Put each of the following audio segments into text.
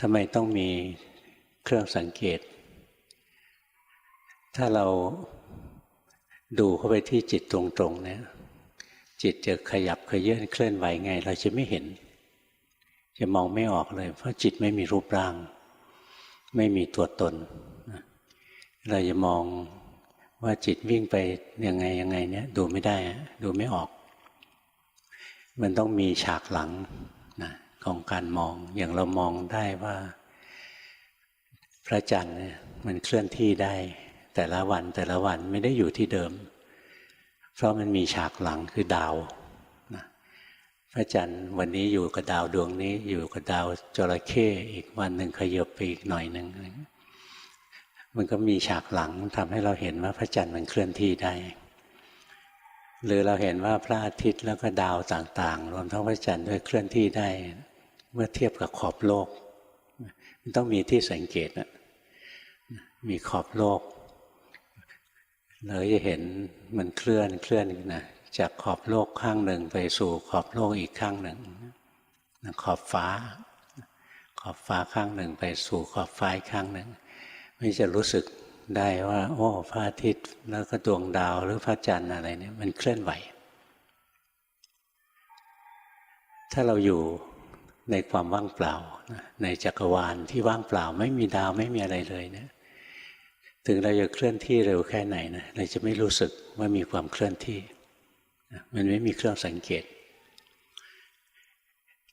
ทำไมต้องมีเครื่องสังเกต ถ้าเราดูเข้าไปที่จิตตรงๆเนี่ยจิตจะขยับขยื่นเคลื่อนไหวไง เราจะไม่เห็น จะมองไม่ออกเลย เพราะจิตไม่มีรูปร่าง ไม่มีตัวตน เราจะมองว่าจิตวิ่งไปยังไงยังไงเนี่ยดูไม่ได้ ดูไม่ออก มันต้องมีฉากหลัง ของการมอง อย่างเรามองได้ว่า พระจันทร์มันเคลื่อนที่ได้ แต่ละวันแต่ละวันไม่ได้อยู่ที่เดิม เพราะมันมีฉากหลังคือดาวพระจันทร์วันนี้อยู่กับดาวดวงนี้อยู่กับดาวจระเข้อีกวันหนึ่งขยบไปอีกหน่อยหนึ่งมันก็มีฉากหลังทำให้เราเห็นว่าพระจันทร์มันเคลื่อนที่ได้ หรือเราเห็นว่าพระอาทิตย์แล้วก็ดาวต่างๆ รวมทั้งพระจันทร์ด้วยเคลื่อนที่ได้ เมื่อเทียบกับขอบโลก มันต้องมีที่สังเกตนะมีขอบโลกเราจะเห็นมันเคลื่อนเคลื่อนนะจากขอบโลกข้างหนึ่งไปสู่ขอบโลกอีกข้างหนึ่งขอบฟ้า ขอบฟ้าข้างหนึ่งไปสู่ขอบฟ้าข้างหนึ่งไม่จะรู้สึกได้ว่า โอ้พระอาทิตย์แล้วก็ดวงดาวหรือพระจันทร์อะไรเนี่ยมันเคลื่อนไหว ถ้าเราอยู่ ในความว่างเปล่า ในจักรวาลที่ว่างเปล่า ไม่มีดาวไม่มีอะไรเลยเนี่ยถึงเราจะเคลื่อนที่เร็วแค่ไหนนะเราจะไม่รู้สึกว่ามีความเคลื่อนที่ มันไม่มีเครื่องสังเกต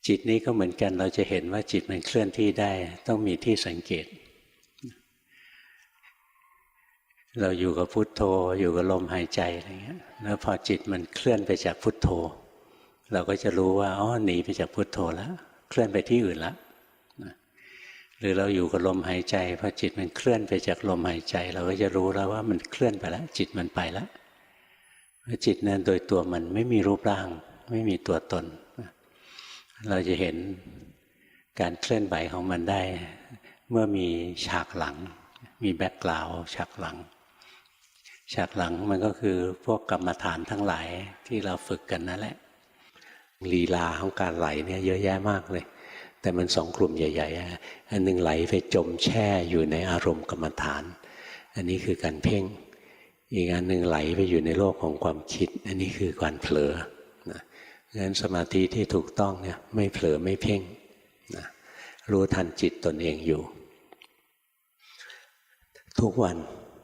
จิตนี้ก็เหมือนกันเราจะเห็นว่าจิตมันเคลื่อนที่ได้ ต้องมีที่สังเกต เราอยู่กับพุทโธ อยู่กับลมหายใจอะไรเงี้ยแล้วพอจิตมันเคลื่อนไปจากพุทโธ เราก็จะรู้ว่าอ๋อหนีไปจากพุทโธแล้ว เคลื่อนไปที่อื่นแล้วหรือเราอยู่กับลมหายใจพอจิตมันเคลื่อนไปจากลมหายใจ เราก็จะรู้แล้วว่ามันเคลื่อนไปแล้วจิตมันไปแล้วจิตนั้นโดยตัวมันไม่มีรูปร่าง ไม่มีตัวตน เราจะเห็นการเคลื่อนไหวของมันได้ เมื่อมีฉากหลัง มีแบ็กกราวฉากหลัง ฉากหลังมันก็คือพวกกรรมฐานทั้งหลายที่เราฝึกกันนั่นแหละ ลีลาของการไหลเนี่ยเยอะแยะมากเลย แต่มันสองกลุ่มใหญ่ๆอันหนึ่งไหลไปจมแช่อยู่ในอารมณ์กรรมฐาน อันนี้คือการเพ่ง อีกอันหนึ่งไหลไปอยู่ในโลกของความคิด อันนี้คือการเผลอนะงั้นสมาธิที่ถูกต้องเนี่ยไม่เผลอไม่เพ่งนะรู้ทันจิตตนเองอยู่ ทุกวัน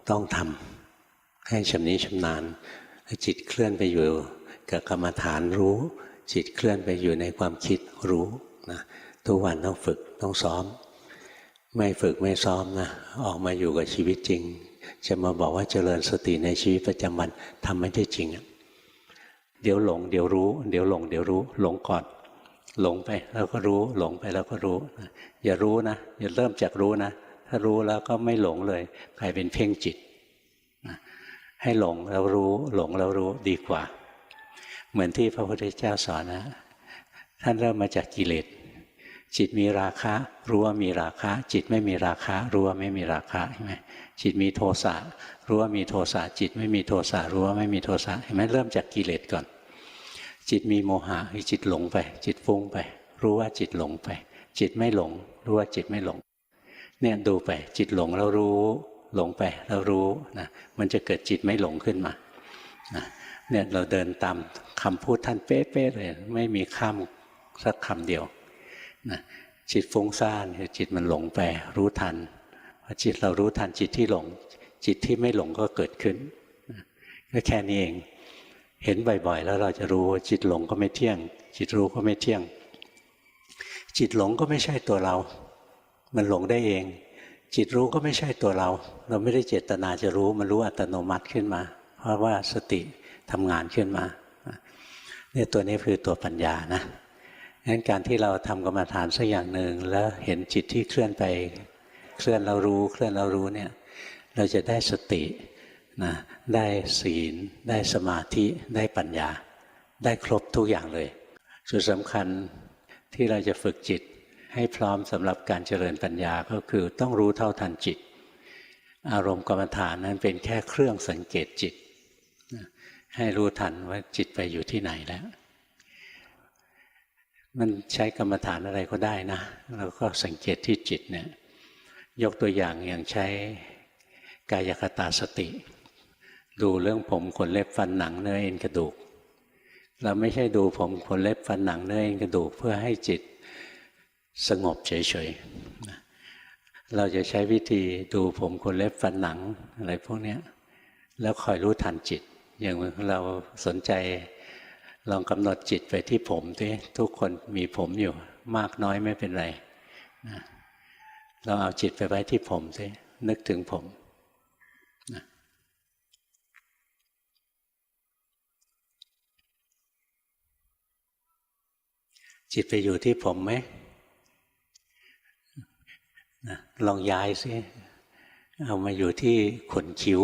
ต้องทำให้ชำนิชำนาญจิตเคลื่อนไปอยู่กับกรรมฐานรู้ จิตเคลื่อนไปอยู่ในความคิดรู้นะทุกวันต้องฝึกต้องซ้อม ไม่ฝึกไม่ซ้อมนะออกมาอยู่กับชีวิตจริง จะมาบอกว่าเจริญสติในชีวิตประจำวันทำไม่ได้จริงเดี๋ยวหลงเดี๋ยวรู้ เดี๋ยวหลงเดี๋ยวรู้หลงก่อน หลงไปแล้วก็รู้หลงไปแล้วก็รู้อย่ารู้นะอย่าเริ่มจากรู้นะถ้ารู้แล้วก็ไม่หลงเลยกลายเป็นเพ่งจิตให้หลงแล้วรู้ หลงแล้วรู้ดีกว่า เหมือนที่พระพุทธเจ้าสอนนะ ท่านเริ่มมาจากกิเลสจิตมีราคะ รู้ว่ามีราคะ จิตไม่มีราคะ รู้ว่าไม่มีราคะใช่ไหมจิตมีโทสะรู้ว่ามีโทสะจิตไม่มีโทสะรู้ว่าไม่มีโทสะเห็นไหมเริ่มจากกิเลสก่อน จิตมีโมหะคือจิตหลงไป จิตฟุ้งไป รู้ว่าจิตหลงไป จิตไม่หลง รู้ว่าจิตไม่หลง เนี่ยดูไป จิตหลงแล้วรู้ หลงไปแล้วรู้นะมันจะเกิดจิตไม่หลงขึ้นมา เนี่ยเราเดินตามคำพูดท่านเป๊ะๆเลย ไม่มีข้ามสักคำเดียวนะจิตฟุ้งซ่านคือจิตมันหลงไปรู้ทันพอจิตเรารู้ทันจิตที่หลง จิตที่ไม่หลงก็เกิดขึ้นก็แค่นี้เองเห็นบ่อยๆ แล้วเราจะรู้จิตหลงก็ไม่เที่ยง จิตรู้ก็ไม่เที่ยง จิตหลงก็ไม่ใช่ตัวเรา มันหลงได้เอง จิตรู้ก็ไม่ใช่ตัวเรา เราไม่ได้เจตนาจะรู้มันรู้อัตโนมัติขึ้นมา ราะว่าสติทำงานขึ้นมาเนี่ยตัวนี้คือตัวปัญญานะงั้นการที่เราทำกรรมฐานสักอย่างหนึ่งแล้วเห็นจิตที่เคลื่อนไป เคลื่อนเรารู้ เคลื่อนเรารู้เนี่ย เราจะได้สตินะได้ศีล ได้สมาธิ ได้ปัญญา ได้ครบทุกอย่างเลยสุดสำคัญที่เราจะฝึกจิตให้พร้อมสำหรับการเจริญปัญญาก็คือต้องรู้เท่าทันจิต อารมณ์กรรมฐานนั้นเป็นแค่เครื่องสังเกตจิต ให้รู้ทันว่าจิตไปอยู่ที่ไหนแล้ว มันใช้กรรมฐานอะไรก็ได้นะเราก็สังเกตที่จิตเนี่ยยกตัวอย่างอย่างใช้กายคตาสติ ดูเรื่องผมขนเล็บฟันหนังเนื้อเอ็นกระดูก เราไม่ใช่ดูผมขนเล็บฟันหนังเนื้อเอ็นกระดูก เพื่อให้จิตสงบเฉยๆเราจะใช้วิธีดูผมขนเล็บฟันหนังอะไรพวกนี้แล้วคอยรู้ทันจิต อย่างเราสนใจลองกำหนดจิตไปที่ผมที่ทุกคนมีผมอยู่ มากน้อยไม่เป็นไรนะเราเอาจิตไปไว้ที่ผมสินึกถึงผมนะจิตไปอยู่ที่ผมไหมนะลองย้ายสิเอามาอยู่ที่ขนคิ้ว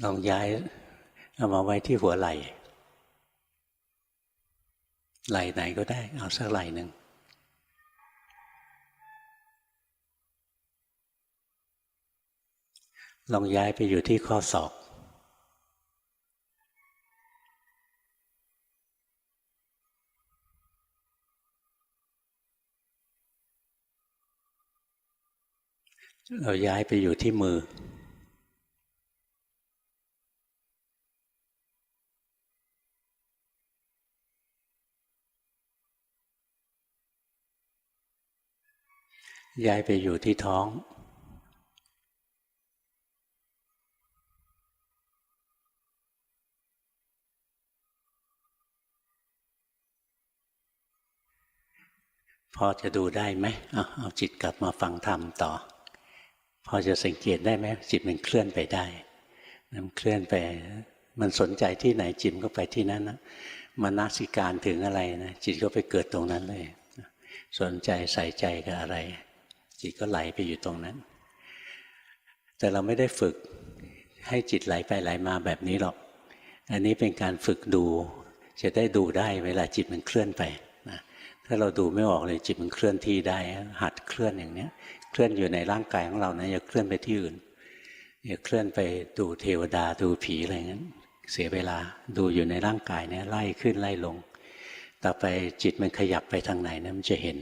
ลองย้ายเอามาไว้ที่หัวไหล่ไหล่ไหนก็ได้ เอาสักไหล่หนึ่งลองย้ายไปอยู่ที่ข้อศอกเราย้ายไปอยู่ที่มือ ย้ายไปอยู่ที่ท้อง พอจะดูได้ไหมเอาเอาจิตกลับมาฟังธรรมต่อ พอจะสังเกตได้ไหมจิตมันเคลื่อนไปได้มันเคลื่อนไป มันสนใจที่ไหนจิตก็ไปที่นั้นนะมานาสิการถึงอะไรนะจิตก็ไปเกิดตรงนั้นเลย สนใจใส่ใจกับอะไร จิตก็ไหลไปอยู่ตรงนั้น แต่เราไม่ได้ฝึกให้จิตไหลไปไหลมาแบบนี้หรอก อันนี้เป็นการฝึกดู จะได้ดูได้เวลาจิตมันเคลื่อนไปนะถ้าเราดูไม่ออกเลยจิตมันเคลื่อนที่ได้ หัดเคลื่อนอย่างเนี้ย เคลื่อนอยู่ในร่างกายของเรานะอย่าเคลื่อนไปที่อื่นอย่าเคลื่อนไปดูเทวดาดูผีอะไรเงั้นเสียเวลาดูอยู่ในร่างกายเนี่ยไล่ขึ้นไล่ลง ต่อไปจิตมันขยับไปทางไหนนะมันจะเห็น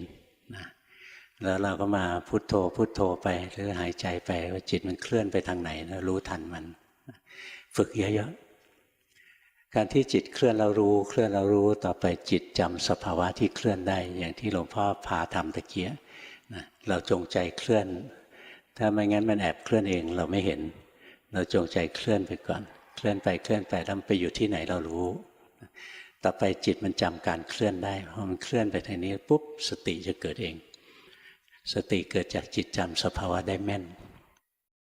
แล้วเราก็มาพุโทโธพุโทโธไปหรือหายใจไปว่าจิตมันเคลื่อนไปทางไหนแล้วรู้ทันมัน ฝึกเยอะๆการที่จิตเคลื่อนเรารู้ เคลื่อนเรารู้ต่อไปจิตจำสภาวะที่เคลื่อนได้ อย่างที่หลวงพ่อพาทำตะเกียนะเราจงใจเคลื่อน ถ้าไม่งั้นมันแอบเคลื่อนเองเราไม่เห็น เราจงใจเคลื่อนไปก่อน เคลื่อนไปเคลื่อนไปแล้วไปอยู่ที่ไหนเรารู้ต่อไปจิตมันจำการเคลื่อนได้พอมันเคลื่อนไปทางนี้ปุ๊บสติจะเกิดเอง สติเกิดจากจิตจำสภาวะได้แม่น